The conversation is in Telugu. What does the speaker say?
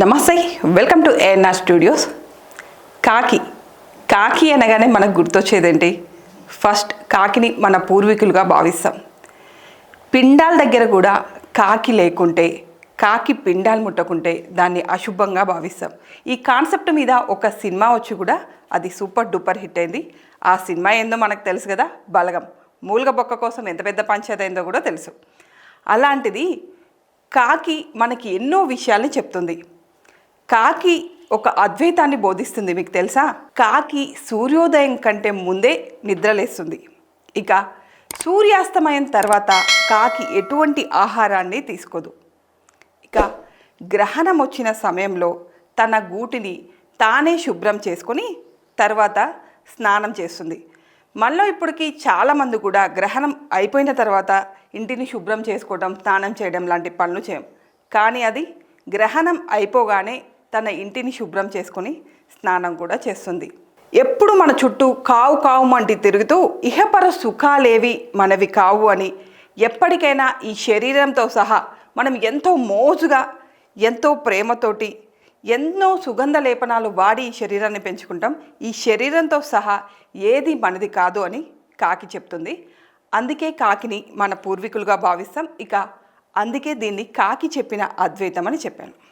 నమస్తే వెల్కమ్ టు ఏఎన్ఆర్ స్టూడియోస్ కాకి కాకి అనగానే మనకు గుర్తొచ్చేదేంటి? ఫస్ట్ కాకిని మన పూర్వీకులుగా భావిస్తాం. పిండాల దగ్గర కూడా కాకి లేకుంటే కాకి పిండాలు ముట్టకుంటే దాన్ని అశుభంగా భావిస్తాం. ఈ కాన్సెప్ట్ మీద ఒక సినిమా వచ్చి కూడా అది సూపర్ డూపర్ హిట్ అయింది. ఆ సినిమా ఏందో మనకు తెలుసు కదా బలగం. మూలుగ బొక్క కోసం ఎంత పెద్ద పంచాయతీ అయిందో కూడా తెలుసు. అలాంటిది కాకి మనకి ఎన్నో విషయాల్ని చెప్తుంది. కాకి ఒక అద్వైతాన్ని బోధిస్తుంది మీకు తెలుసా? కాకి సూర్యోదయం కంటే ముందే నిద్రలేస్తుంది. ఇక సూర్యాస్తమయం తర్వాత కాకి ఎటువంటి ఆహారాన్ని తీసుకోదు. ఇక గ్రహణం వచ్చిన సమయంలో తన గూటిని తానే శుభ్రం చేసుకొని తర్వాత స్నానం చేస్తుంది. మళ్ళీ ఇప్పటికి చాలామంది కూడా గ్రహణం అయిపోయిన తర్వాత ఇంటిని శుభ్రం చేసుకోవడం స్నానం చేయడం లాంటి పనులు చేయం. కానీ అది గ్రహణం అయిపోగానే తన ఇంటిని శుభ్రం చేసుకొని స్నానం కూడా చేస్తుంది. ఎప్పుడు మన చుట్టూ కావు కావు మంటి తిరుగుతూ ఇహపర సుఖాలేవి మనవి కావు అని ఎప్పటికైనా ఈ శరీరంతో సహా మనం ఎంతో మోజుగా ఎంతో ప్రేమతోటి ఎన్నో సుగంధ లేపనాలు వాడి ఈ శరీరాన్ని పెంచుకుంటాం. ఈ శరీరంతో సహా ఏది మనది కాదు అని కాకి చెప్తుంది. అందుకే కాకిని మన పూర్వీకులుగా భావిస్తాం. ఇక అందుకే దీన్ని కాకి చెప్పిన అద్వైతం అని చెప్పాను.